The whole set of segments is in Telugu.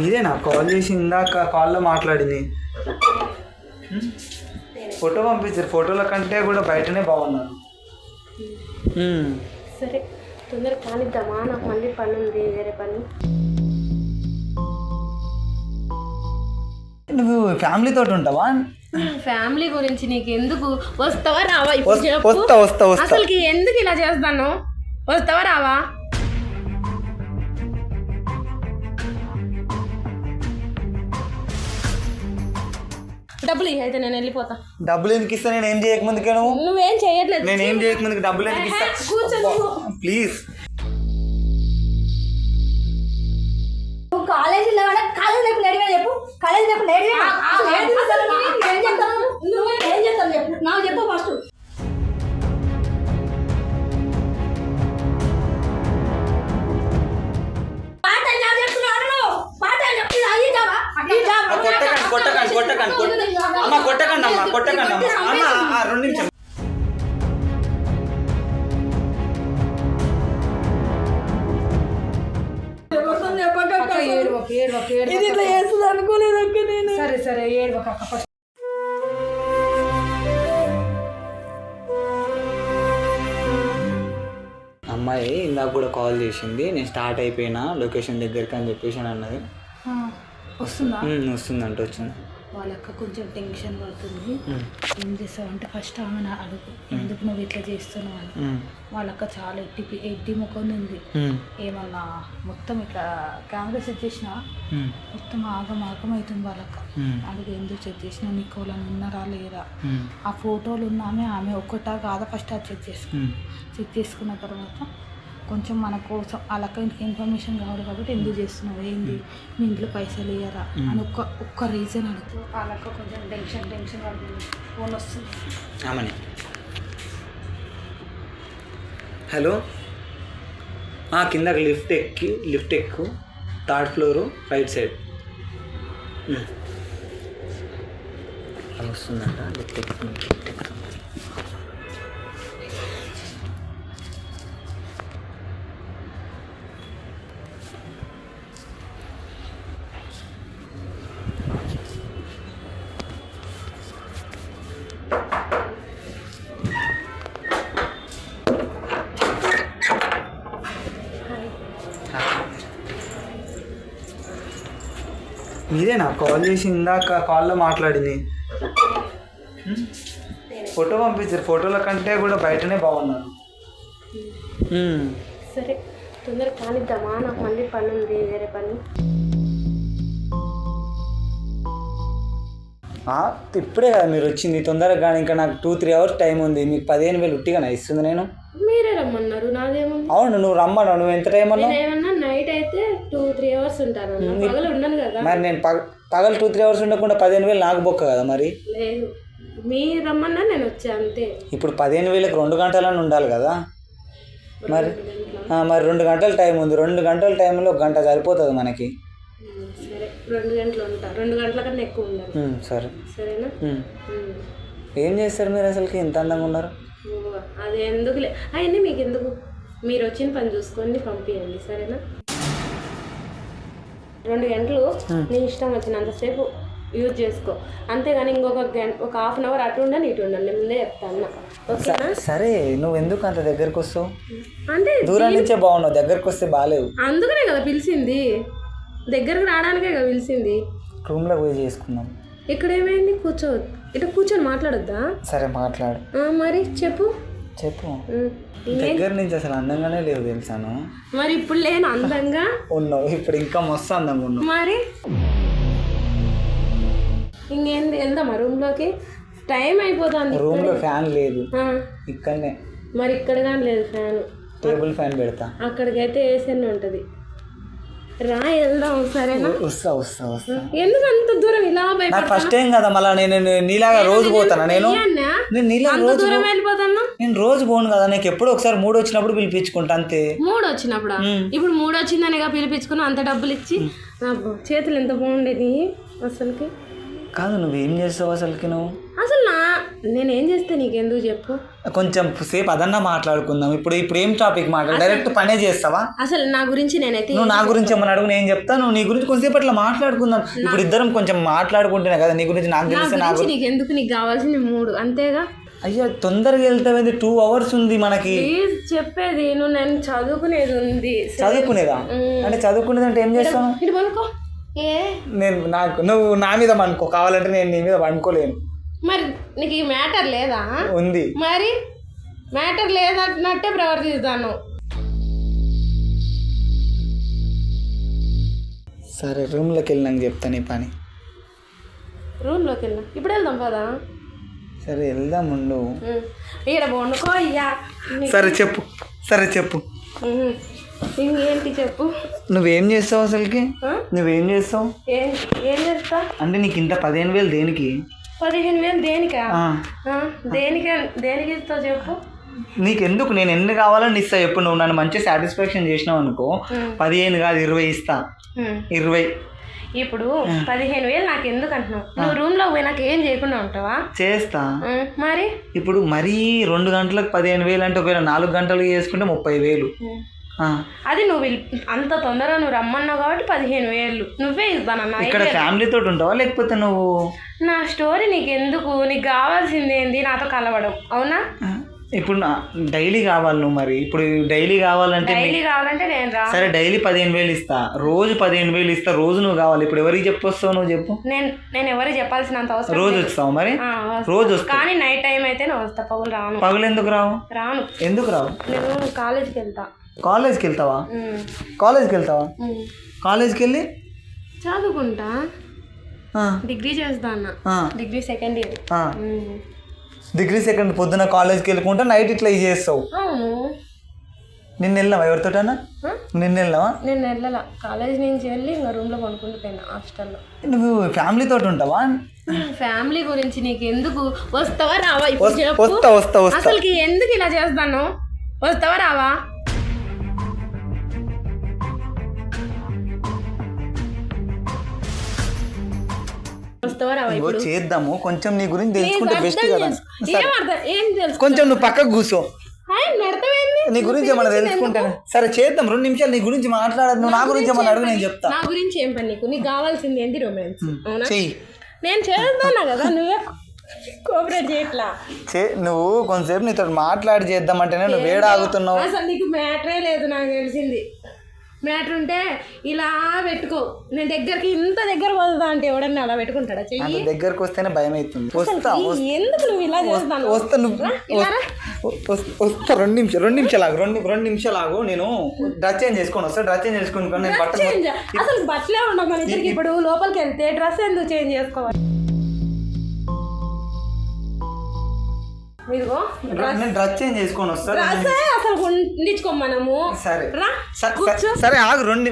మీరేనా? కాల్ చేసి ఇందాక కాల్లో మాట్లాడింది? ఫోటో పంపించారు ఫోటోల కంటే కూడా బయటనే బాగున్నారు. హ్మ్. సరే తొందరగా కానిద్దామా? నాకు మళ్ళీ పని ఉంది వేరే పని. నువ్వు ఫ్యామిలీ తోటి ఉంటావా? ఫ్యామిలీ గురించి నీకు ఎందుకు వస్తావా రావా? ఇప్పుడు వస్తా వస్తా వస్తా. అసలుకి ఎందుకు ఇలా చేస్తాను వస్తావా రావా? డబ్బులు అయితే నేను వెళ్ళిపోతా. డబ్బులు ఎందుకు ఇస్తా? నేను ఏం చేయకముందుకే నువ్వు? నువ్వేం చేయట్లేదు. నేను ఏం చేయకముందుకు డబ్బులు ఎందుకు ఇస్తా? కూర్చో నువ్వు. ప్లీజ్. నువ్వు కాలేజీలో కూడా కాలేజీ లేపు లేడివే చెప్పు. కాలేజీ లేపు లేడివే ఏం చెప్తాను నువ్వు ఏం చెప్తాను చెప్పు. నాకు చెప్పు. కొట్టకండి కొట్టకండి కొట్టకండి కొట్ట- అమ్మ కొట్టకండి అమ్మ కొట్టకండి అమ్మ. అమ్మ ఆ, రెండు నిమిషం అక్క ఏడు ఒక ఏడు ఒక ఏడు ఇది ఇట్లా చేస్తుంది అనుకోలేదు అక్క నేను. సరే సరే అక్క అమ్మాయి ఇందాక కూడా కాల్ చేసింది నేను స్టార్ట్ అయిపోయినా లొకేషన్ దగ్గరికి అని చెప్పేసి అని అన్నది. వస్తుందా? వస్తుందంట వచ్చింది. వాళ్ళక్క కొంచెం టెన్షన్ పడుతుంది. ఏం చేస్తావు? అంటే ఫస్ట్ ఆమె అడుగు. ఎందుకు నువ్వు ఇట్లా చేస్తున్నావు అని. ఉమ్, వాళ్ళక్క చాలా ఎట్టి ఎడ్డి ముఖం ఉంది. ఏమన్నా మొత్తం ఇట్లా కెమెరా సెట్ చేసినా మొత్తం ఆగం ఆగం అవుతుంది వాళ్ళక్క. అడుగు ఎందుకు చెక్ చేసినా నీకు వాళ్ళని ఉన్నారా లేరా? ఉమ్, ఆ ఫోటోలు ఉన్నామే ఆమె ఒక్కటా కాదా? ఫస్ట్ అది చెక్ చేసుకో ఉమ్. చెక్ చేసుకున్న తర్వాత కొంచెం మన కోసం వాళ్ళకి ఇంటికి ఇన్ఫర్మేషన్ కావాలి కాబట్టి ఎందుకు చేస్తున్నావు ఏంది? మీ ఇంట్లో పైసలు ఇయ్యరా? అని ఒక్క ఒక్క రీజన్ అడుగు వాళ్ళక్క కొంచెం టెన్షన్ టెన్షన్ పడుతుంది. ఫోన్ వస్తుంది. హలో? ఆ, కిందకి లిఫ్ట్ ఎక్కి లిఫ్ట్ ఎక్కు. Third floor right side. వస్తుందంట. లిఫ్ట్ ఎక్కు లిఫ్ట్ ఎక్కు. మీరేనా కాల్ చేసి ఇందాక కాల్లో మాట్లాడింది? ఫోటో పంపించారు. ఫోటోల కంటే కూడా బయటనే బాగున్నారు. హ్మ్. సరే తొందరగా కానిద్దామా నాకు మళ్ళీ పని ఉంది వేరే పని. ఇప్పుడే కదా మీరు వచ్చింది. తొందరగా కానీ ఇంకా నాకు టూ త్రీ అవర్స్ టైం ఉంది. మీకు పదిహేను వేలు ఉట్టిగా ఇస్తుంది నేను. మీరే రమ్మన్నారు నాదేముంది? అవును నువ్వు రమ్మను నువ్వు ఎంత టైం అన్నావు? నైట్ అయితే టూ త్రీ అవర్స్ ఉంటాను పగలు ఉండను కదా. మరి నేను పగ పగలు టూ త్రీ అవర్స్ ఉండకుండా పదిహేను వేలు నాకు బొక్క కదా మరి? లేదు. మీరు రమ్మన్నా నేను వచ్చా అంతే. ఇప్పుడు పదిహేను వేలకు రెండు గంటలని ఉండాలి కదా? మరి? మరి రెండు గంటల టైం ఉంది. రెండు గంటల టైంలో గంట సరిపోతుంది మనకి. సరే. రెండు గంటలు ఉంటా. రెండు గంటల కన్నా ఎక్కువ ఉండాలి. సరే. సరేనా. ఏం చేస్తారు మీరు అసలుకి? ఇంత అందంగా ఉన్నారు? అది ఎందుకులే. అవన్నీ మీకు ఎందుకు మీరు వచ్చిన పని చూసుకొని పంపించండి సరేనా? రెండు గంటలు నీ ఇష్టం వచ్చినంతసేపు యూజ్ చేసుకో. అంతేగాని ఇంకొక గంట ఒక హాఫ్ అన్ అవర్ అటు ఉండండి ఇటు ఉండండి ముందే చెప్తాను ఓకేనా? సరే నువ్వు ఎందుకు అంత దగ్గరకు వస్తావు? అంటే దూరం నుంచే బాగున్నావు దగ్గరకు వస్తే బాగాలేవు. అందుకనే కదా పిలిచింది. దగ్గరకు రావడానికే కదా పిలిచింది. రూమ్లో పోయి చేసుకుందాం. ఇక్కడ ఏమైంది? కూర్చో. ఇటు కూర్చొని మాట్లాడొద్దా? సరే మాట్లాడు. మరి చెప్పు. చెప్పు. దగ్గర నుంచి అసలు అందంగానే లేవు తెలుసాను మరి ఇప్పుడు లేను అందంగా? ఉన్నావు ఇప్పుడు ఇంకా మస్తు అందంగా ఉన్నావు. మరి? ఇంకేంది వెళ్దామా రూమ్లోకి టైం అయిపోతుంది రూమ్లో ఫ్యాన్ లేదు. ఇక్కడనే. మరి ఇక్కడ కానీ లేదు ఫ్యాన్. టేబుల్ ఫ్యాన్ పెడతా. అక్కడికైతే ఏసీ ఉంటుంది. రా వెళ్దాం సరేనా వస్తా వస్తా వస్తా. ఎందుకు అంత దూరం ఇలా నాకు ఫస్ట్ టైం కదా మళ్ళీ నేను నీలాగా రోజు పోతానా నేను? నేను నీలా రోజు దూరం వెళ్ళిపోతాను? నేను రోజు పోను కదా నీకు ఎప్పుడో ఒకసారి మూడు వచ్చినప్పుడు పిలిపించుకుంటా అంతే. మూడు వచ్చినప్పుడు ఇప్పుడు మూడు వచ్చిందనిగా పిలిపించుకుని అంత డబ్బులు ఇచ్చి? చేతులు ఎంత బాగుండేది అసలుకి? కాదు నువ్వేం చేస్తావు అసలుకి నువ్వు? అసలు నా నేనేం చేస్తే నీకెందుకు చెప్పు? కొంచెం సేపు అదన్నా మాట్లాడుకుందాం. ఇప్పుడు ఇప్పుడు ఏం టాపిక్ మాట్లాడు? డైరెక్ట్ పనే చేస్తావా? అసలు నా గురించి నేనైతే నువ్వు నా గురించి ఏమని అడుగు నేను చెప్తాను నీ గురించి కొంచెంసేపు అట్లా మాట్లాడుకుందాం. ఇప్పుడు ఇద్దరం కొంచెం మాట్లాడుకుంటేనే కదా నీ గురించి నాకు నా తెలిస్తే నాకు గురించి నీకెందుకు? నీకు కావాల్సింది మూడు అంతేగా? అయ్యో తొందరగా వెళ్తావేంది? టూ అవర్స్ ఉంది మనకి. ప్లీజ్ చెప్పేది నువ్వు నేను చదువుకునేది ఉంది. చదువుకునేదా? అంటే చదువుకునేది అంటే ఏం చేస్తాను? ఇటు పనుకో ఏ? నేను నాకు నువ్వు నా మీద పనుకో. కావాలంటే నేను నీ మీద పనుకోలేను. మరి నీకు ఈ మ్యాటర్ లేదా? ఉంది. మరి మ్యాటర్ లేదన్నట్టే ప్రవర్తిస్తాను. సరే రూమ్లోకి వెళ్ళినాక చెప్తాను ఈ పని. రూమ్లోకి వెళ్దాం ఇప్పుడు వెళ్దాం పదా? సరే వెళ్దాం ఉండు. ఈడ వండుకో అయ్యా. సరే చెప్పు. సరే చెప్పు. ఇంకేంటి చెప్పు? నువ్వేం చేస్తావు అసలుకి? నువ్వేం చేస్తావు? ఏం ఏం చేస్తా? అంటే నీకు ఇంత పదిహేను వేలు దేనికి? పదిహేను వేలు దేనికా? దేనికా? దేనికి ఇస్తావు చెప్పు. నీకు ఎందుకు నేను ఎన్ని కావాలని ఇస్తా చెప్పు. నువ్వు నన్ను మంచి సాటిస్ఫాక్షన్ చేసినావు అనుకో పదిహేను కాదు ఇరవై ఇస్తా. ఇరవై. ఇప్పుడు పదిహేను వేలు నాకు ఎందుకు అంటున్నావు నువ్వు రూమ్లో పోయినాక ఏం చేయకుండా ఉంటావా? చేస్తా. మరి? ఇప్పుడు మరీ రెండు గంటలకు పదిహేను వేలు అంటే ఒకవేళ నాలుగు గంటలు చేసుకుంటే ముప్పై వేలు. అది నువ్వు అంత తొందరగా నువ్వు రమ్మన్నావు కాబట్టి పదిహేను వేలు. నువ్వే ఇస్తానన్నా ఇక్కడ ఫ్యామిలీతో ఉంటావా? లేకపోతే నువ్వు? నా స్టోరీ నీకు ఎందుకు నీకు కావాల్సింది ఏంది? నాతో కలవడం. అవునా? ఇప్పుడు డైలీ కావాలి నువ్వు మరి. ఇప్పుడు డైలీ కావాలంటే డైలీ కావాలంటే నేను రా. సరే డైలీ పదిహేను వేలు ఇస్తా. రోజు పదిహేను వేలు ఇస్తా. రోజు నువ్వు కావాలి. ఇప్పుడు ఎవరికి చెప్పొస్తావు నువ్వు చెప్పు. నేను నేను ఎవరికి చెప్పాల్సినంత అవసరం రోజు వస్తావు మరి? వస్తా. రోజు వస్తావు. కానీ నైట్ టైం అయితే నేను వస్తా. పగులు రాను. పగలు ఎందుకు రావు? రాను. ఎందుకు రావు? నేను కాలేజీకి వెళ్తా. కాలేజ్కి వెళ్తావా కాలేజ్కి వెళ్తావా. కాలేజ్కి వెళ్ళి చదువుకుంటా డిగ్రీ చేస్తా degree second year. Degree second పొద్దున కాలేజ్కి వెళ్ళకుండా నైట్ ఇట్లా ఇది చేస్తావు. నిన్న వెళ్ళినావా ఎవరితోటన్నా? ఆ? నిన్న వెళ్ళినావా నేను వెళ్ళాల. కాలేజ్ నుంచి వెళ్ళి ఇంకా రూమ్లో పడుకుంటుపోయినా హాస్టల్లో. నువ్వు ఫ్యామిలీతో ఉంటావా ఫ్యామిలీ గురించి నీకు ఎందుకు వస్తావా రావా? వస్తా వస్తా వస్తా. అసలుకి ఎందుకు ఇలా చేస్తాను? వస్తావా రావా? వస్తావా రావా ఇగో ఇప్పుడు? చేద్దాము. కొంచెం నీ గురించి తెలుసుకుంటే బెస్ట్ కదా. చేసుకో. ఏం అర్థం ఏం తెలుసు? కొంచెం నువ్వు పక్కకు కూర్చో. నీ గురించి ఏమన్నా తెలుసుకుంటాను? సరే చేద్దాం. రెండు నిమిషాలు నీ గురించి మాట్లాడదు. నువ్వు నా గురించి ఏమన్నా అడుగు నేను చెప్తా. నా గురించి ఏం పని నీకు? నీకు కావాల్సింది ఏంటి రొమాన్స్ చెయ్యి. నేను చేస్తాను కదా? నువ్వే కోఆపరేట్ చేయట్లా? చే నువ్వు కొంతసేపు నీతో మాట్లాడి చేద్దామంటేనే నువ్వు వేడి ఆగుతున్నావు అసలు నీకు మ్యాటరే లేదు నాకు తెలిసింది. మ్యాటర్ ఉంటే ఇలా పెట్టుకో. నేను దగ్గరికి ఇంత దగ్గర పోదా అంటే ఎవడన్నా అలా పెట్టుకుంటాడా? చెయ్యి. దగ్గరకు వస్తేనే భయం అవుతుంది ఎందుకు నువ్వు ఇలా చేస్తాను? వస్తా నువ్వు. వస్తా- రెండు నిమిషాలు రెండు నిమిషాలు ఆగు రెండు రెండు నిమిషాలు ఆగు. నేను డ్రెస్ చేంజ్ చేసుకొని వస్తా డ్రెస్ చేంజ్ చేసుకొని నేను బట్టలు అసలు బట్టలే ఉండవు మన ఇద్దరికి. ఇప్పుడు లోపలికి వెళ్తే డ్రెస్ ఎందుకు చేంజ్ చేసుకోవాలి? ఇదిగో నేను డ్రెస్. చేంజ్ చేసుకొని వస్తా. డ్రెస్ అసలు ఉండించుకోం మనము. సరే. సరే ఆగు రెండు?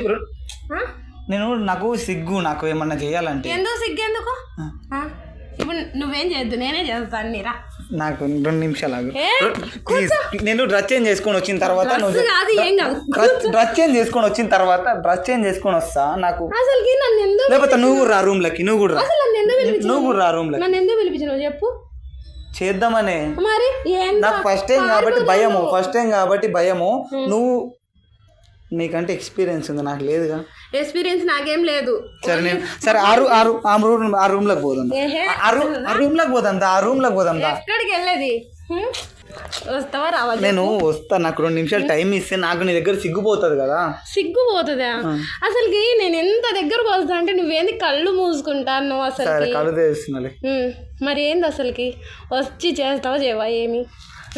నేను నాకు సిగ్గు నాకు ఏమన్నా చేయాలంటే. ఎందుకు సిగ్గెందుకు ఆ? ఇప్పుడు నువ్వేం చేయొద్దు నేనే చేస్తాను అన్ని రా. నాకు రెండు నిమిషాలు ఆగు. ప్లీజ్ నేను డ్రెస్ చేంజ్ చేసుకొని వచ్చిన తర్వాత డ్రెస్ చేంజ్ చేసుకొని వచ్చిన తర్వాత డ్రెస్ చేంజ్ చేసుకొని వస్తా నాకు ఎందుకు లేకపోతే నువ్వు రా రూమ్లకి నువ్వు కూడా ఎందుకు నువ్వు కూడా రా రూమ్లకి. నన్ను ఎందుకు పిలిపించినావు? చెప్పు. చేద్దామనే. మరి నాకు ఫస్ట్ టైం కాబట్టి భయము ఫస్ట్ టైం కాబట్టి భయము. నువ్వు నీకంటే ఎక్స్పీరియన్స్ ఉంది నాకు లేదుగా. ఎక్స్పీరియన్స్ నాకేం లేదు. సరే నేను సరే ఆ రూ ఆ రూ ఆ రూమ్ ఆ రూమ్లోకి పోదాం. ఆ రూమ్ ఆ రూమ్లోకి పోదాం దా ఆ రూమ్లోకి పోదాం దా. ఎక్కడికి వెళ్ళేది? వస్తావా రావాలి? నేను వస్తా నాకు రెండు నిమిషాలు టైం ఇస్తే నాకు నీ దగ్గర సిగ్గుపోతుంది కదా. సిగ్గు పోతుందా అసలుకి నేను ఎంత దగ్గర పోతా అంటే నువ్వేంది కళ్ళు మూసుకుంటాను సరే అసలుకి? కళ్ళు తెస్తున్నాలే. మరి ఏంది అసలుకి? వచ్చి చేస్తావా చేయవా ఏమి?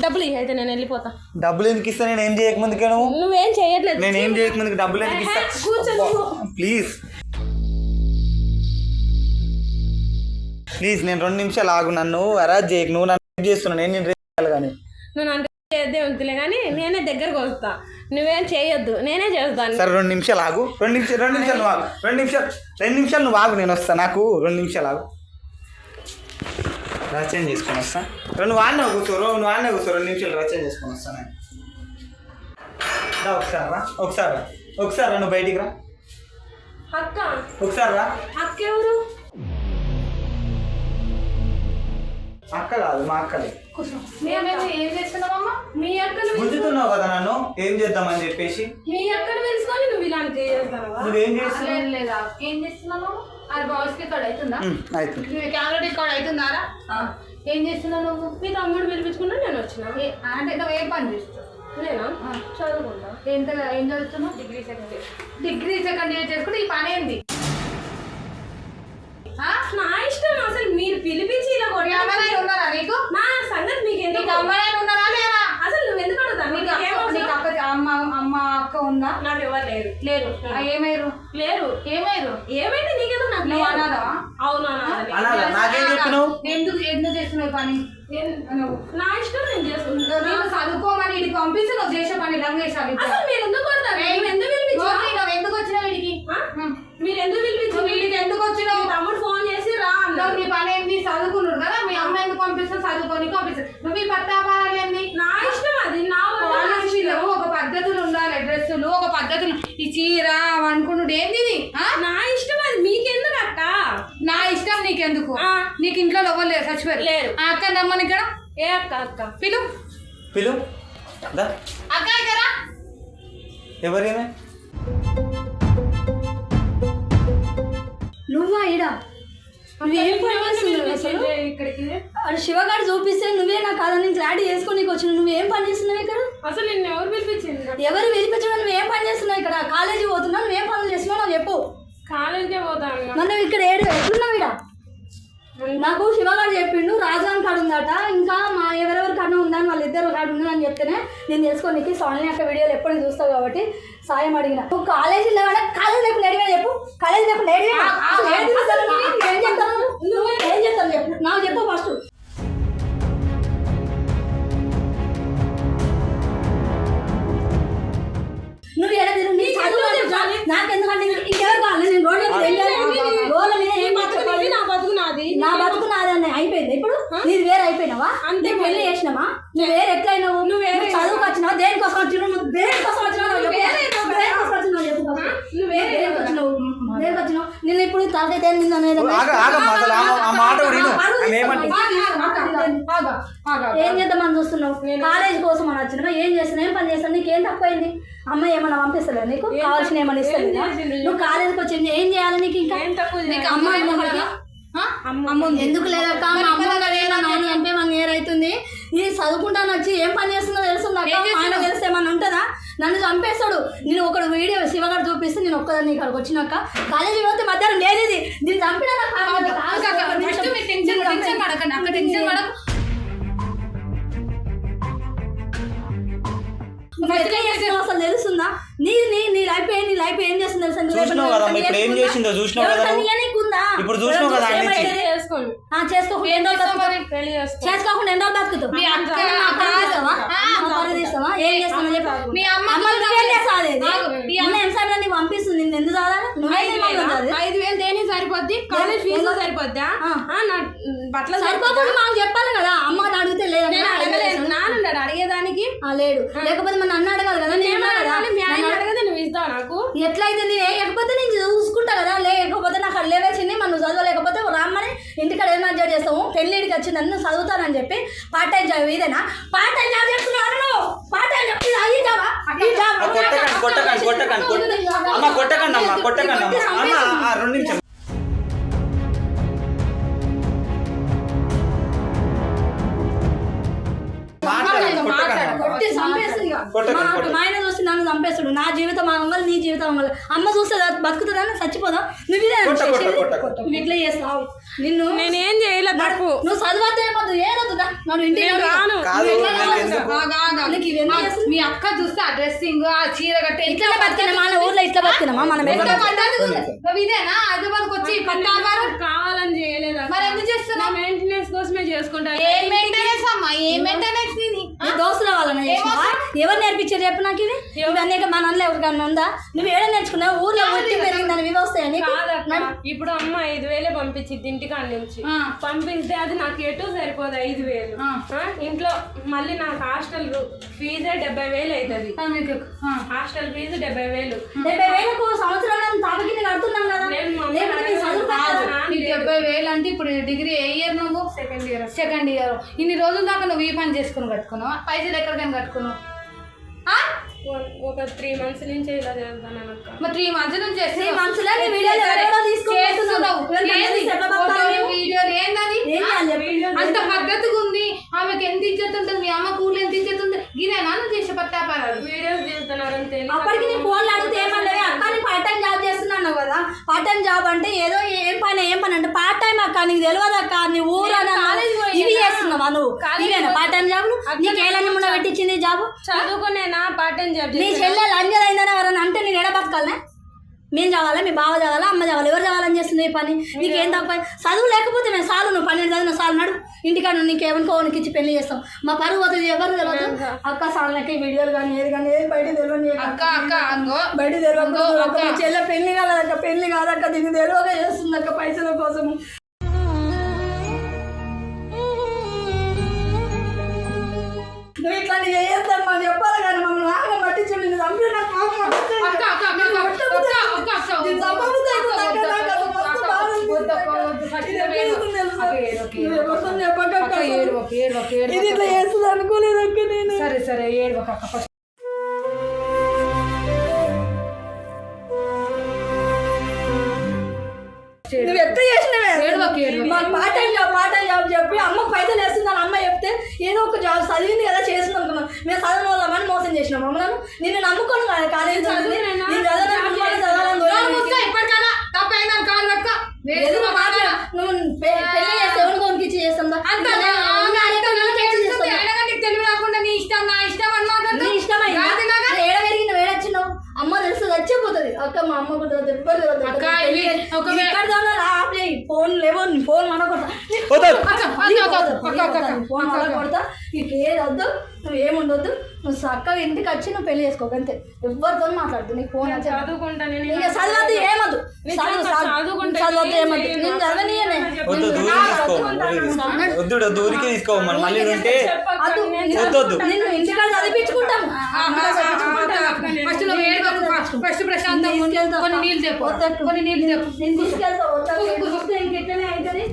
డబ్బులు ఇయ్యి అయితే నేను వెళ్ళిపోతా. డబ్బులు ఎందుకు ఇస్తా? నేను ఏం చేయకముందుకే నువ్వు? నువ్వేం చేయట్లేదు. నేను ఏం చేయకముందుకు డబ్బులు ఎందుకు ఇస్తా. ప్లీజ్. ప్లీజ్ నేను రెండు నిమిషాలు ఆగు నన్ను అరాజ్ చేయకు నువ్వు నన్ను రేప్ చేస్తున్నావు నేను కానీ. నువ్వు నన్ను చేద్దే ఉందిలే కానీ నేనే దగ్గరకు వస్తా. నువ్వేం చేయొద్దు. నేనే చేస్తాను. సరే రెండు నిమిషాలు ఆగు. రెండు నిమిషాలు రెండు నిమిషాలు ఆగు. రెండు నిమిషాలు రెండు నిమిషాలు నువ్వు ఆగు నేను వస్తా. నాకు రెండు నిమిషాలు ఆగు. చేంజ్ చేసుకొని వస్తా. రెండు వాడినే కూర్చో రో నువ్వు వాడినే కూర్చో. రెండు నిమిషాలు చేంజ్ చేసుకొని వస్తా నేను. ఒకసారి రా ఒకసారి రా. ఒకసారి రా నువ్వు బయటికి రా. అక్క. ఒకసారి రా. అక్క ఎవరు? అక్క కాదు మా అక్కలే. కూర్చో మేమేమో ఏం చేస్తున్నామమ్మా? మీ అక్కను గుంజుతున్నావు కదా నన్ను ఏం చేద్దామని చెప్పేసి? మీ అక్కను తెలుసుకొని నువ్వు ఇలాంటి చేస్తావా నువ్వేం చేస్తున్నావు? లేదు లేదా? ఏం చేస్తున్నావు? అది బాయ్స్కి ఇక్కడ అవుతుందా? అవుతుంది. నువ్వు కెమెరా రికార్డ్ అవుతుందారా? ఏం చేస్తున్నావు నువ్వు? మీ తమ్ముడు పిలిపించుకున్నా నేను వచ్చిన. అంటే నువ్వు ఏం పని చేస్తావు నేనా? చదువుకుంటా. ఎంత ఏం చదువుతున్నావు? Degree second year. Degree second year చేసుకుంటే ఈ పని ఏంది? నా సంగతి మీకు ఎందుకు నీకు అమ్మాయి ఉన్నారా లేరా అసలు నువ్వు ఎందుకు అడుగుతావు? నీకు నీకు అక్క? నీకు అక్క అమ్మ అమ్మ అక్క ఉందా? నాకు ఎవరు లేరు. లేరు. ఆ, ఏమైరు లేరు. ఏమైరు ఏమైతే నీకెందుకు నాకు నువ్వు. అనాథవా? అవును నాకేం చెప్పినావు? ఎందుకు ఎందుకు చేస్తున్నావు పని? నా ఇష్టం నేను చేసుకుంటా నీకు చదువుకోమని ఇటు పంపిస్తే నువ్వు చేసే పని అసలు మీరు ఎందుకు కొడతారు? ఎందుకు పిలిపించావు? ఎందుకు వచ్చినావు వీడికి? మీరు ఎందుకు పిలిపించావు వీడికి ఎందుకు వచ్చినావు? మీ తమ్ముడు ఫోన్ చేసి రా అన్నాడు. నీ పని ఏంది? చదువుకున్నాడు కదా మీ అమ్మ ఎందుకు పంపిస్తావు చదువుకొని పంపిస్తావు నువ్వు ఈ పట్టాపారాలు ఏంది నా ఇష్టం అది నా వల్ల నా కాలేజీలో ఇష్టం. ఒక పద్ధతులు ఉండాలి డ్రెస్సులు ఒక పద్ధతులు ఈ చీర అనుకున్నాడు ఏంది ఇది ఆ? నా ఇష్టం అది మీకెందుకు అక్క నా ఇష్టం నీకెందుకు ఆ. నీకు ఇంట్లో ఎవరు లేరు చచ్చిపోయారు. లేరు. ఆ అక్క రమ్మని ఇక్కడ. ఏ అక్క అక్క? పిలు. పిలు. అక్క ఇక్కడ? ఎవరేమే? నువ్వా అసలు? ఇక్కడికి. శివగాడు చూపిస్తే నువ్వే నా కాదని క్లారిటీ చేసుకొని నీకు వచ్చిన నువ్వేం పని చేస్తున్నావు ఇక్కడ? అసలు నిన్ను ఎవరు పిలిపించింది ఎవరు వినిపించడం నువ్వేం పని చేస్తున్నావు ఇక్కడ? కాలేజీ పోతున్నావు నువ్వేం పనులు చేస్తున్నావు? నాకు చెప్పు. కాలేజీకే పోతాను మనం ఇక్కడ ఏడు ఎట్లున్నావు ఇక్కడ నాకు శివగాడు చెప్పిండు రాజాన్ కాడు ఉందట. ఇంకా మా ఎవరెవరి కాడ ఉందని వాళ్ళిద్దరు కాడ ఉందని చెప్తేనే నేను తెలుసుకోనికి సోని అక్క వీడియోలు ఎప్పుడు చూస్తావు కాబట్టి సాయం అడిగిన. నువ్వు కాలేజీలో కూడా కాలేజీ లేకుండా ఏడివా చెప్పు. కాలేజీ అసలు ఏం నువ్వు? చెప్తావు చెప్పు. నాకు చెప్పు ఫస్ట్ నువ్వు ఎడ తిరుగు నీ చదువు చెప్పాలి నాకెందుకంటే ఇంకెవరు కావాలి? నేను రోడ్ల మీద రోడ్ల మీద ఏం మాట్లాడాలి నా బతుకు నాది నా బతుకు నాదని అయిపోయింది ఇప్పుడు? నీది వేరే అయిపోయినావా? అంతే పెళ్ళి చేసినావా? నువ్వు వేరే ఎట్లయినావు నువ్వు వేరే చదువుకు వచ్చినావు? దేనికోసం వచ్చినావు? నువ్వు దేనికోసం వచ్చినావు నాకు చెప్పు. దేనికోసం వచ్చినావు చెప్పు first. నువ్వు వేరే దేనికి వచ్చినావు? దేనికి వచ్చినావు? నేను ఇప్పుడు తలకాయ దేని మీద అనేది ఏం చేద్దామని చూస్తున్నావు? కాలేజ్ కోసం అని వచ్చినావా? ఏం చేస్తున్నావు? ఏం పని చేస్తావు నీకేం తక్కువైంది? అమ్మాయి ఏమన్నా పంపిస్తలే నీకు? కావాల్సిన ఏమన్నా ఇస్తలేదా? నువ్వు కాలేజీకి వచ్చి ఏం చేయాలి నీకు ఇంకా? ఏం అమ్మ ఎందుకు లేదక్క? మా అమ్మ ఉన్నదే నా నాన్న చనిపోయి వన్ ఇయర్ అవుతుంది ఇది చదువుకుంటాను వచ్చి ఏం పని చేస్తుందో తెలుస్తుంది ఆయన తెలిస్తే ఏమన్నా ఉంటుందా? నన్ను చంపేస్తాడు. నేను ఒకడు వీడియో శివగారు చూపిస్తే నేను ఒక్కదాన్ని ఇక్కడికి వచ్చినాక కాలేజీ పోతే మధ్యాహ్నం లేదు ఇది. దీన్ని చంపినా టెన్షన్ పడకండి అక్క పడకు. అసలు తెలుస్తుందా? నీ నీ నీ లైఫ్ ఏ నీ లైఫ్ ఏం చేస్తుంది చూసినావు ఎవరికన్నా కదమ్మా, ఇప్పుడు ఏం నీకుందా? చేసిందో చూసినావు కదా? ఇప్పుడు చూసినావు కదా? చేసుకోండి ఆ, చేసుకోకుండా ఎన్ని రోజులు బతుకుతావు? పెళ్ళి చేసుకో. చేసుకోకుండా ఎన్ని రోజులు బతుకుతావు? ఏం చేస్తావు చెప్పు. మీ అమ్మ పంపిస్తుంది. నిన్ను ఎందుకు చదవాలి? నువ్వే ఐదు వేలా? చదవాలి? ఐదు వేలు దేనికి సరిపోద్ది? కాలేజ్ ఫీజు సరిపోద్దా? ఆ. ఆ, నా బట్టలు సరిపోకుండా మాకు చెప్పాలి కదా. అమ్మ అడిగితే లేదని నేను అడగలేదు. నాన్న అడిగేదానికి? ఆ, లేడు. లేకపోతే మన నన్ను అడగాలి కదా. నేను అడగదే నువ్వు ఇస్తావు నాకు? ఎట్లయితే నేను లేకపోతే నేను చూసుకుంటా కదా. లేకపోతే నాకు అక్కడ లేవేసింది మనం చదవలేకపోతే రామ్మని ఇంటికాడ ఏం అడ్జస్ట్ చేస్తాము పెళ్ళిడికి వచ్చిందని నేను చదువుతానని చెప్పి పార్ట్ టైం జాబ్ ఇదేనా? పార్ట్ టైం జాబ్ చెప్తున్నాను పార్ట్ టైం చెప్తుంది అది జాబా అమ్మ కొట్టకండి అమ్మ కొట్టకండి అమ్మ అమ్మ రెండు నిమిషం మా-. మా ఆయన చూసి నన్ను చంపేస్తాడు. నా జీవితం మంగళ నీ జీవితం మంగళ అమ్మ చూస్తే బతుకుతుందా? చచ్చిపోదా? ఇదే. నువ్వు ఇట్లా చేస్తావు? నిన్ను నేనేం చేయలేదు తప్పు. నువ్వు చదవద్దు ఏమొద్దు ఏదొద్దుదా నన్ను ఇంటికి నేను రాను. రాను కాదు నువ్వు ఎట్లా నాకు రావాలి? ఎందుకు? ఆగు, ఆగు, ఆగు. నీకు ఇవన్నీ ఆ, చేస్తుంది? మీ అక్క చూస్తే ఆ డ్రెస్సింగ్ ఆ చీర కట్టే ఇట్లా బతికినామా మన ఊర్లో ఇట్లా బతికినామా? మనం ఎంత ఎట్లా పద్ధతి ఉంది. నువ్వు ఇదేనా? హైదరాబాద్కి వచ్చి కావాలని చేయలేదు మరి ఎందుకు చేస్తున్నావు? మెయింటెనెన్స్ కోసమే చేసుకుంటా. ఏ మెయింటెనెన్స్ అమ్మా? ఏ మెయింటెనెన్స్ ఇది? నీ దోస్తుల చేసినావా? ఎవరు నేర్పించారు చెప్పు నాకు ఇవి ఇవన్నీ ఇక మన అన్నలో ఎవరికన్నా ఉందా? నువ్వు ఏడ నేర్చుకున్నావు? ఊర్లో ఉట్టి పెరిగిందని కాదక్క. ఇప్పుడు అమ్మ ఐదు వేలే పంపించింది ఇంటికాడ నుంచి. పంపిస్తే అది నాకు ఎటు సరిపోదు ఐదు వేలు. ఇంట్లో మళ్ళీ నాకు హాస్టల్ ఫీజే డెబ్బై వేలు అవుతుంది. హాస్టల్ ఫీజు డెబ్బై వేలు. డెబ్బై వేలకు సంవత్సరం తాపకిని కడుతున్నాం కదా. నేను మా అమ్మ లేకపోతే నీ చదువు కాదు. కాదు. నీకు డెబ్బై వేలు అంటే ఇప్పుడు డిగ్రీ ఏ ఇయర్ నువ్వు? Second year. Second year. ఇన్ని రోజుల దాకా నువ్వు ఈ పని చేసుకుని కట్టుకున్నావు? పైసలు ఎక్కడికైనా కట్టుకున్నావు? ఒక- త్రీ మంత్స్ నుంచి ఇలా చేస్తాను అక్క. మరి త్రీ మంత్స్ నుంచి. Three months లో వీడియోలు ఎవరెవరో? వీడియోలు ఏందని అంత పద్ధతిగా ఉంది ఆమెకి ఎంత ఇచ్చేది ఉంటుంది? మీ అమ్మ కూలి ఎంత ఇచ్చేది ఉంటుంది? ఇదేనా నువ్వు చేసే పట్టాపారాలు. వీడియోస్ తీస్తున్నారని తెలియదు అప్పటికి నీ ఫోన్లు అడిగితే ఏమన్నా అక్క నీ పార్ట్ టైం జాబ్ చేస్తున్నాను కదా? పార్ట్ టైం జాబ్ అంటే ఏదో ఏం పని ఏం పని అంటే పార్ట్ టైం అక్క నీకు తెలియదు అక్క నీ ఊరు ఇవి. చేస్తున్నావా నువ్వు? ఇవేనా పార్ట్ టైం జాబ్ నీకు ఏళ్ళని ముందు పెట్టించింది జాబ్ చదువుకునేనా? పార్ట్ టైం జాబ్ నీ చెల్లె లంజలు అయిందని ఎవరైనా అంటే నేను ఎడ బతకాలనే? మేము చదవాలి మీ బావ చదవాలా అమ్మ చదవాలి ఎవరు చదవాలని చేస్తుంది ఈ పని? నీకేం తక్కువ చదువు లేకపోతే మేము సాలు నువ్వు పన్నెండు చదివిన సాలు నడు. ఇంటికాడ నీకేమనుకో నీకు ఇచ్చి పెళ్ళి చేస్తాం. మా పరువు పోతుంది ఎవరు తెలియదు అక్క సార్లకి వీడియోలు కానీ ఏది కానీ ఏది బయట తెలియని అక్క అక్క బయట తెలియదు చెల్లె పెళ్ళి కాలేదక్క పెళ్ళి కాదక్క దీన్ని తెలియక చేస్తుంది అక్క పైసల కోసము నువ్వు ఇట్లా చేయొద్దమ్మా చెప్పాలి కానీ మమ్మల్ని నాన్న పట్టించండి నేను చంపి నాకు కోపం వస్తుంది. అక్క అక్క అక్క నేను అక్క కొట్టబుద్ధి అక్క అక్క అక్క నేను చంపబుద్ధి అవుతుంది అక్క, నాకు అది మస్తు బాధ ఉంది. ఇది ఎట్లా చేస్తుంది తెలుసా? ఇది ఎవరితో చెప్పక అక్క అసలు. ఇది ఇట్లా చేస్తుంది అనుకోలేదు అక్క నేను సరే సరే ఏడు అక్క నువ్వు ఎట్లా చేసినవే? ఏడవకు, ఏడవకు. మా పార్ట్ టైం జాబ్ చెప్పి అమ్మ పైసలు వేస్తుందని అమ్మ చెప్తే ఏదో ఒక జాబ్ చదివింది కదా చేస్తుంది అనుకున్నాం. మేము చదవని వాళ్ళమని మోసం చేసినాం. మమ్మల్ని నిన్ను నమ్ముకోను కాలేజ్ చదివి నేను చదవాలని చదవాలని తప్పైందని కాలు పట్టుకో నువ్వు పెళ్ళి చేస్తే ఎవరికి కొనికిచ్చి చేస్తుందా? అంత అక్క మా అమ్మ కూడా తెలియదు, ఎవ్వరు తెలియదు. అక్క, ఇవి ఒకవే- ఇక్కడ దాని ఆప్ చేయి ఫోన్ లేవో నీ ఫోన్ కొడతా నీకు ఏది వద్దు నువ్వు ఏముండొద్దు నువ్వు చక్కగా ఇంటికి వచ్చి నువ్వు పెళ్ళి చేసుకోక అంతే ఎవరితో మాట్లాడుతు నీకు ఫోన్ చదువుకుంటా చదవద్దు ఏమద్దు చదవద్దు నేను చదవనీయనే ఊరికి తీసుకోమని మళ్ళీ ఉంటే నిన్ను ఇంటికాడ చదివించుకుంటాం ఫస్ట్ నువ్వు ఏడవకు ఫస్ట్ ప్రశాంతం కొన్ని నీళ్ళు తెప్పు కొన్ని నీళ్ళు తెప్పు నేను తీసుకెళ్తా? వస్తే ఇంకెట్లనే అవుతుంది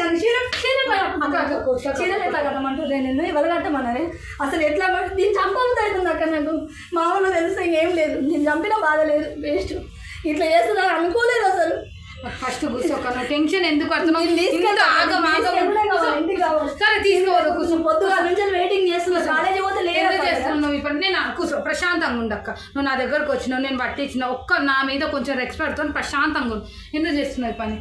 తెలుసు నేను నేను అక్క, కూర్చో. చీరలు ఎట్లా కట్టమంటారు నేను కట్టమన్నారే? అసలు ఎట్లా దీన్ని చంపవుతుంది అక్కడ నాకు. మా ఊళ్ళో తెలిస్తే ఇంకేం లేదు. నేను చంపిన బాధ లేదు. వేస్ట్. ఇట్లా చేస్తున్నా అనుకోలేదు అసలు. ఫస్ట్ కూర్చోక నువ్వు టెన్షన్ ఎందుకు. సరే తీసుకోవద్దు కూర్చో. పొద్దుగా నుంచి వెయిటింగ్ చేస్తున్నా కాలేజీ పోతే లేదు ఎందుకు చేస్తున్నావు? ఇప్పుడు నేను కూర్చో. ప్రశాంతంగా ఉండక్క నువ్వు నా దగ్గరకు వచ్చినావు నేను పట్టించిన ఒక్క నా మీద కొంచెం రెస్పెక్ట్తో ప్రశాంతంగా ఉండు. ఎందుకు చేస్తున్నావు ఈ పని?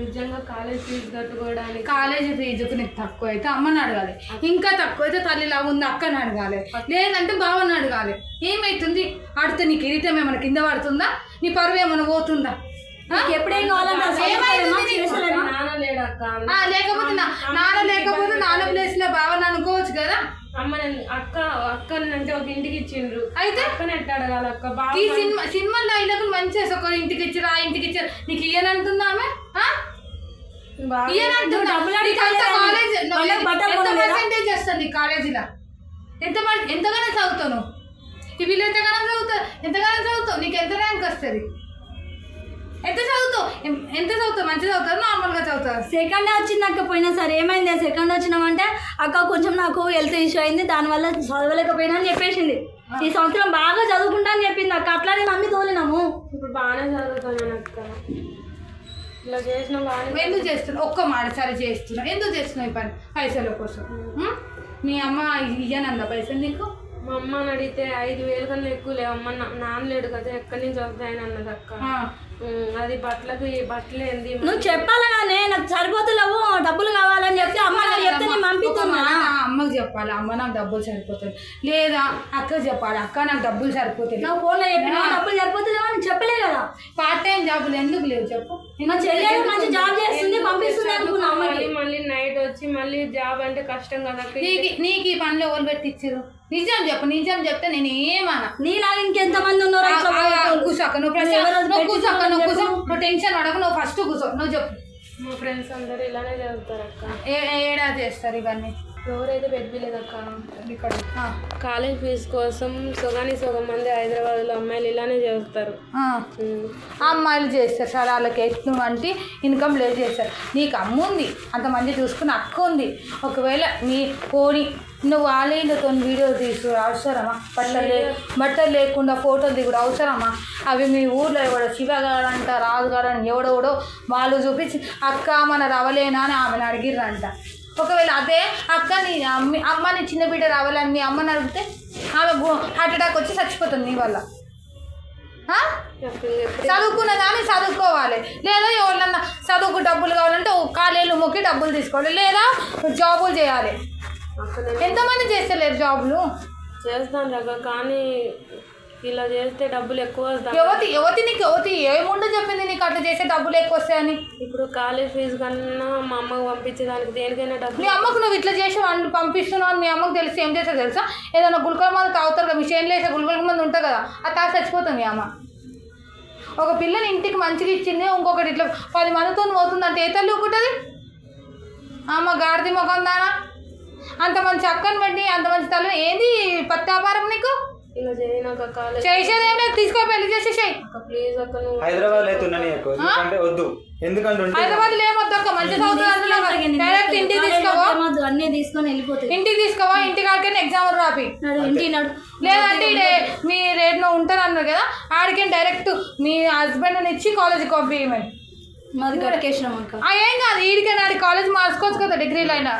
నిజంగా కాలేజ్ ఫీజు కట్టుకోవడానికి. కాలేజీ ఫీజుకు నీకు తక్కువ అయితే అమ్మని అడగాలి. ఇంకా తక్కువ అయితే తల్లిలా ఉంది అక్కని అడగాలి. లేదంటే బావని అడగాలి. ఏమైతుంది? ఆడితే నీకు ఇరితం ఏమైనా కింద పడుతుందా? నీ పరువు ఏమైనా పోతుందా? ఎప్పుడేం కావాలంటే లేకపోతే నాన్న లేకపోతే నాన్న ప్లేస్లో బావని అనుకోవచ్చు కదా? అమ్మ అక్క అక్క అంటే ఒక ఇంటికి ఇచ్చిండ్రు. అయితే? అక్కని ఎట్ట అడగాలి అక్క బాగా ఈ సినిమా సినిమా డైలాగులు మంచిగా ఒక ఇంటికి ఇచ్చారు ఆ ఇంటికి ఇచ్చారు నీకు ఇయ్యనంటుందా ఆమె? పర్సెంటేజ్ వస్తుంది కాలేజీలో? ఎంత ఎంతగానో ఈ వీళ్ళు ఎంతగానో చదువుతావు ఎంతగానో చదువుతావు? నీకు ఎంత ర్యాంక్ వస్తుంది? ఎంత చదువుతావు? ఎంత చదువుతావు? మంచిగా చదువుతారు నార్మల్గా చదువుతారు సెకండ్ వచ్చింది అక్క పోయినా సరే ఏమైంది? సెకండ్ వచ్చినామంటే అక్క కొంచెం నాకు హెల్త్ ఇష్యూ అయింది. దానివల్ల చదవలేకపోయినా అని చెప్పేసింది. ఈ సంవత్సరం బాగా చదువుకుంటా అని చెప్పింది అక్క. అట్లానే నమ్మి తోలినాము. ఇప్పుడు బాగానే చదువుతాను అక్క. ఇలా చేసిన ఎందుకు చేస్తున్నావు? ఒక్క మాట సరే చేస్తున్నావు. ఎందుకు చేస్తున్నావు ఈ పని? పైసల కోసం? మీ అమ్మ ఇయ్యనందా పైసలు నీకు? మా అమ్మని అడిగితే ఐదు వేలు కన్నా ఎక్కువ లేవు. అమ్మ నా- నాన్న లేడు కదా. ఎక్కడి నుంచి వస్తాయని అన్నది అక్క. అది బట్టలకు బట్టలు ఏంది నువ్వు చెప్పాలి కానీ నాకు సరిపోతలేవు డబ్బులు కావాలని చెప్తే అమ్మ చెప్తే నేను పంపిస్తున్నా. అమ్మకి చెప్పాలి అమ్మ నాకు డబ్బులు సరిపోతాయి. లేదా అక్కకి చెప్పాలి అక్క నాకు డబ్బులు సరిపోతాయి. నా ఫోన్లో చెప్పిన డబ్బులు సరిపోతలేవు అని చెప్పలే కదా. పార్ట్ టైం జాబులు ఎందుకు లేవు చెప్పు. మా చెల్లెలు మంచి జాబ్ చేస్తుంది పంపిస్తుంది అనుకున్నా అమ్మకి మళ్ళీ నైట్ వచ్చి మళ్ళీ జాబ్ అంటే కష్టం కదా అక్క. నీకు నీకు ఈ పనులు ఎవరు పెట్టించారు నిజం చెప్పు నిజం చెప్తే నేను ఏమన్నా. నీలాగా ఇంకెంత మంది ఉన్నారో. కూర్చోక నువ్వు నువ్వు కూర్చోక నువ్వు కూర్చో. నువ్వు టెన్షన్ పడకు నువ్వు ఫస్ట్ కూర్చో. నువ్వు చెప్పు. మా ఫ్రెండ్స్ అందరూ ఇలానే చదువుతారు అక్క. ఏడా చేస్తారు ఇవన్నీ? ఎవరైతే పెట్టలేదక్క ఇక్కడ. ఆ, కాలేజ్ ఫీజు కోసం సొగాని సగం మంది హైదరాబాద్లో అమ్మాయిలు ఇలానే చేస్తారు. అమ్మాయిలు చేస్తారు సార్ వాళ్ళకి ఎటువంటి ఇన్కమ్ లేదు చేస్తారు. నీకు అమ్మ ఉంది అంతమంది చూసుకుని అక్క ఉంది. ఒకవేళ నీ పోని నువ్వు వాళ్ళతో వీడియో తీసు అవసరమా? బట్టలు లే బట్టలు లేకుండా ఫోటోలు దిగుడు అవసరమా? అవి మీ ఊర్లో ఎవడో శివగాడు అంట రాజుగాడు అని ఎవడెవడో వాళ్ళు చూపించి అక్క మన రవలేనా అని ఆమెను అడిగిర్రంట. ఒకవేళ అదే అక్క నీ అమ్మ నీ చిన్న బిడ్డ రావాలని మీ అమ్మని అడిగితే ఆమె హార్ట్ అటాక్ వచ్చి చచ్చిపోతుంది నీ వల్ల. చదువుకున్న కానీ చదువుకోవాలి. లేదా ఎవరినన్నా చదువుకు డబ్బులు కావాలంటే కాలేళ్ళు మొక్కి డబ్బులు తీసుకోవాలి. లేదా జాబులు చేయాలి. ఎంతమంది చేస్తలేరు జాబులు? చేస్తాను కానీ ఇలా చేస్తే డబ్బులు ఎక్కువ వస్తాయి. యువతి యువతి నీకు యువతి ఏముండో చెప్పింది నీకు అట్లా చేస్తే డబ్బులు ఎక్కువ వస్తాయని? ఇప్పుడు కాలేజ్ ఫీజు కన్నా మా అమ్మకు పంపించేదానికి దేనికైనా మీ డబ్బులు అమ్మకు నువ్వు ఇట్లా చేసి వాడిని పంపిస్తున్నావు అని మీ అమ్మకు తెలిసి ఏం చేస్తా తెలుసా? ఏదైనా గుల్కల మంది తాగుతారు కదా మీ చేనులో వేసే గుల్కల మంది ఉంటుంది కదా అది తాగి చచ్చిపోతుంది మీ అమ్మ. ఒక పిల్లని ఇంటికి మంచిగా ఇచ్చింది ఇంకొకటి ఇట్లా పది మందితో పోతుందంటే ఏ తల్లి ఊపుతుంది? అమ్మ గాడిది ముఖం దానా? అంత మంచి అక్కని పెట్టి అంత మంచి తల్లి ఏంది పత్తి వ్యాపారం నీకు? ఇలా చేయనాక కాలేజ్ చేసేది ఏం లేదు తీసుకో పెళ్ళి చేసేసాయి అక్క ప్లీజ్ అక్క నువ్వు హైదరాబాద్ అయితే ఎందుకంటే వద్దు. ఎందుకంటే ఉంటే హైదరాబాద్ అక్క మంచి చదువుతుంది డైరెక్ట్ ఇంటికి తీసుకోవా? ఏమొద్దు, అన్నీ తీసుకొని వెళ్ళిపోతాయి. ఇంటికి తీసుకోవా? ఆడికైనా ఎగ్జామ్ రాపి. నడు ఇంటి నడు. లేదంటే మీ రేట్లో ఉంటారు అన్నారు కదా ఆడికి డైరెక్ట్ మీ హస్బెండ్ ఇచ్చి కాలేజీకి పంపించమని మాది కట్కేసినాం అక్క. ఆ, ఏం కాదు ఈడికైనా ఆడి కాలేజ్ మార్చుకోవచ్చు కదా డిగ్రీలో అయినా.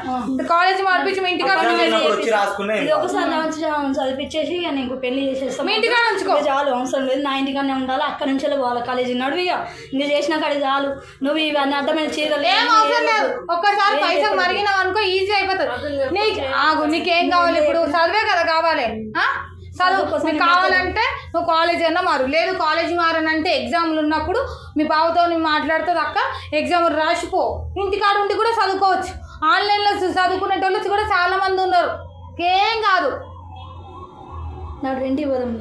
కాలేజ్ మార్పించి మీ ఇంటికాడ వచ్చి రాసుకునే ఇది ఒకసారి సంవత్సరం చదివించేసి ఇక నీకు పెళ్ళి చేసేస్తాం మీ ఇంటికాడ ఉంచుకో. ఇక చాలు అవసరం లేదు. నా ఇంటికానే ఉండాలి అక్కడ నుంచి పోవాలి కాలేజీ నడువు ఇక. ఇంకా చేసిన కాడి చాలు. నువ్వు ఇవన్నీ అర్థమైన చీరలు ఏం అవసరం లేదు. ఒక్కసారి పైసలు మరిగినావు అనుకో ఈజీ అయిపోతుంది. నీకు ఆగు నీకేం కావాలి? ఇప్పుడు చదివే కదా కావాలి. ఆ? చదువు నీకు కావాలంటే నువ్వు కాలేజ్ అయినా మారు. లేదు కాలేజ్ మారనంటే ఎగ్జామ్లు ఉన్నప్పుడు మీ బావతో నువ్వు మాట్లాడుతుంది అక్క ఎగ్జామ్ రాసిపో ఇంటికాడ ఉండి కూడా చదువుకోవచ్చు. ఆన్లైన్లో చదువుకునేటోళ్ళు కూడా చాలా మంది ఉన్నారు. ఏం కాదు. నడు ఇంటికి పోదాం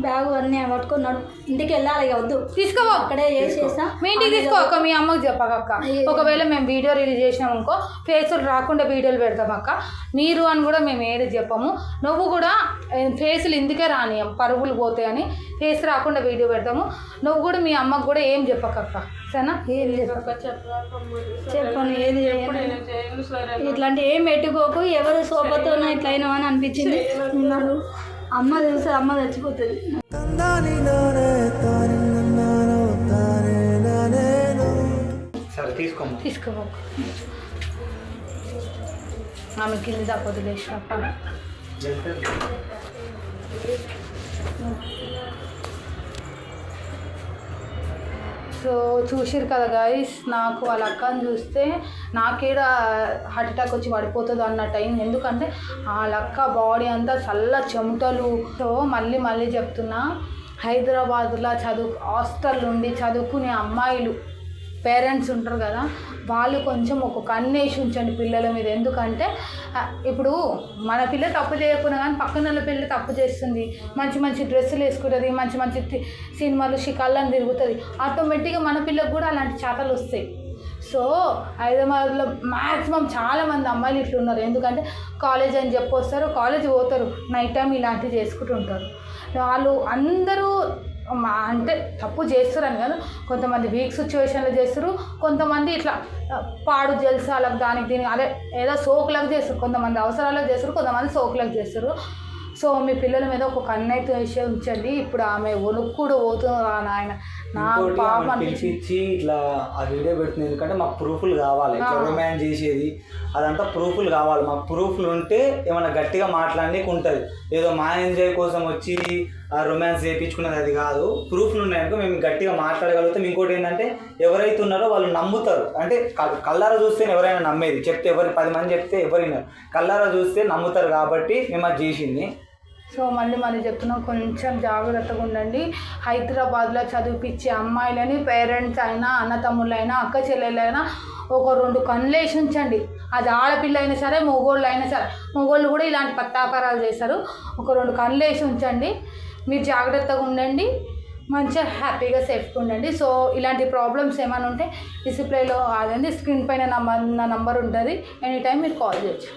బ్యాగు అన్నీ పట్టుకున్నాడు ఇంటికి వెళ్ళాలి ఇక వద్దు. తీసుకోపో. అక్కడే చేసేస్తా మీ ఇంటికి తీసుకో అక్క మీ అమ్మకి చెప్పక అక్క. ఒకవేళ మేము వీడియో రిలీజ్ చేసినాం అనుకో ఫేసులు రాకుండా వీడియోలు పెడతాం అక్క. మీరు అని కూడా మేము ఏది చెప్పము. నువ్వు కూడా ఫేసులు ఇందుకే రానియం పరుగులు పోతాయని ఫేస్ రాకుండా వీడియో పెడతాము. నువ్వు కూడా మీ అమ్మకు కూడా ఏం చెప్పక అక్క. సరేనా? ఏం. చెప్పను ఏది ఇట్లాంటి ఏం పెట్టుకోకు. ఎవరు సోపతో ఇట్లా అయినా అని అనిపించింది. అమ్మ తెలుసు అమ్మ చచ్చిపోతుంది. సరే తీసుకోమ్మా. తీసుకోపో. ఆమె కింది దాకా వదిలేసినప్ప సో చూసిరు కదా గైస్ నాకు వాళ్ళ అక్కని చూస్తే నాకేడ హార్ట్ అటాక్ వచ్చి పడిపోతుంది అన్నట్టు అయింది ఎందుకంటే వాళ్ళ అక్క బాడీ అంతా చల్ల చెమటలు. సో మళ్ళీ మళ్ళీ చెప్తున్నా హైదరాబాద్లో చదువు హాస్టల్ నుండి చదువుకునే అమ్మాయిలు పేరెంట్స్ ఉంటారు కదా వాళ్ళు కొంచెం ఒక కన్నేసి ఉంచండి పిల్లల మీద. ఎందుకంటే ఇప్పుడు మన పిల్ల తప్పు చేయకుండా కానీ పక్కన వాళ్ళ పిల్ల తప్పు చేస్తుంది. మంచి మంచి డ్రెస్సులు వేసుకుంటుంది మంచి మంచి సినిమాలు షికాళ్ళని తిరుగుతుంది. ఆటోమేటిక్గా మన పిల్లకు కూడా అలాంటి చేతలు వస్తాయి. సో హైదరాబాద్లో మ్యాక్సిమం చాలామంది అమ్మాయిలు ఇట్లా ఉన్నారు. ఎందుకంటే కాలేజ్ అని చెప్పి వస్తారు కాలేజ్ పోతారు. నైట్ టైం ఇలాంటివి చేసుకుంటుంటారు వాళ్ళు అందరూ మా అంటే తప్పు చేస్తారని కాదు. కొంతమంది వీక్ సిచ్యువేషన్లో చేస్తారు. కొంతమంది ఇట్లా పాడు జల్సాలకు దానికి దీనికి అదే ఏదో సోకులకు చేస్తారు. కొంతమంది అవసరాలకు చేస్తారు. కొంతమంది సోకులకు చేస్తారు. సో మీ పిల్లల మీద ఒక కన్నైతే వేసి ఉంచండి. ఇప్పుడు ఆమె వణుక్కుడు పోతుంది నాయన? ఇంకోటి ఇట్లా ఆ వీడియో పెడుతుంది. ఎందుకంటే మాకు ప్రూఫ్లు కావాలి. రొమాన్స్ చేసేది. అదంతా ప్రూఫ్లు కావాలి. మాకు ప్రూఫ్లు ఉంటే ఏమైనా గట్టిగా మాట్లాడడానికి ఉంటుంది. ఏదో మా ఎంజాయ్ కోసం వచ్చి ఆ రొమాన్స్ చేయించుకున్నది అది కాదు. ప్రూఫ్లు ఉన్నాయనుకో మేము గట్టిగా మాట్లాడగలుగుతాం. ఇంకోటి ఏంటంటే ఎవరైతే ఉన్నారో వాళ్ళు నమ్ముతారు. అంటే క- కళ్ళారా చూస్తే ఎవరైనా నమ్మేది. చెప్తే ఎవరు పది మంది చెప్తే ఎవరైనా కళ్ళారా చూస్తే నమ్ముతారు కాబట్టి మేము అది చేసింది. సో మళ్ళీ మళ్ళీ చెప్తున్నాం కొంచెం జాగ్రత్తగా ఉండండి. హైదరాబాద్లో చదివిపించే అమ్మాయిలని పేరెంట్స్ అయినా అన్నతమ్ముళ్ళైనా అక్క చెల్లెలైనా ఒక రెండు కన్నులేసి ఉంచండి. అది ఆడపిల్ల అయినా సరే మొగోళ్ళు అయినా సరే మొగోళ్ళు కూడా ఇలాంటి పత్తాపారాలు చేస్తారు. ఒక రెండు కన్నులేసి ఉంచండి. మీరు జాగ్రత్తగా ఉండండి. మంచిగా హ్యాపీగా సేఫ్గా ఉండండి. సో ఇలాంటి ప్రాబ్లమ్స్ ఏమైనా ఉంటే డిస్ప్లేలో అదండి స్క్రీన్ పైన నంబర్ నా నంబర్ ఉంటుంది. ఎనీ టైం మీరు కాల్ చేయొచ్చు.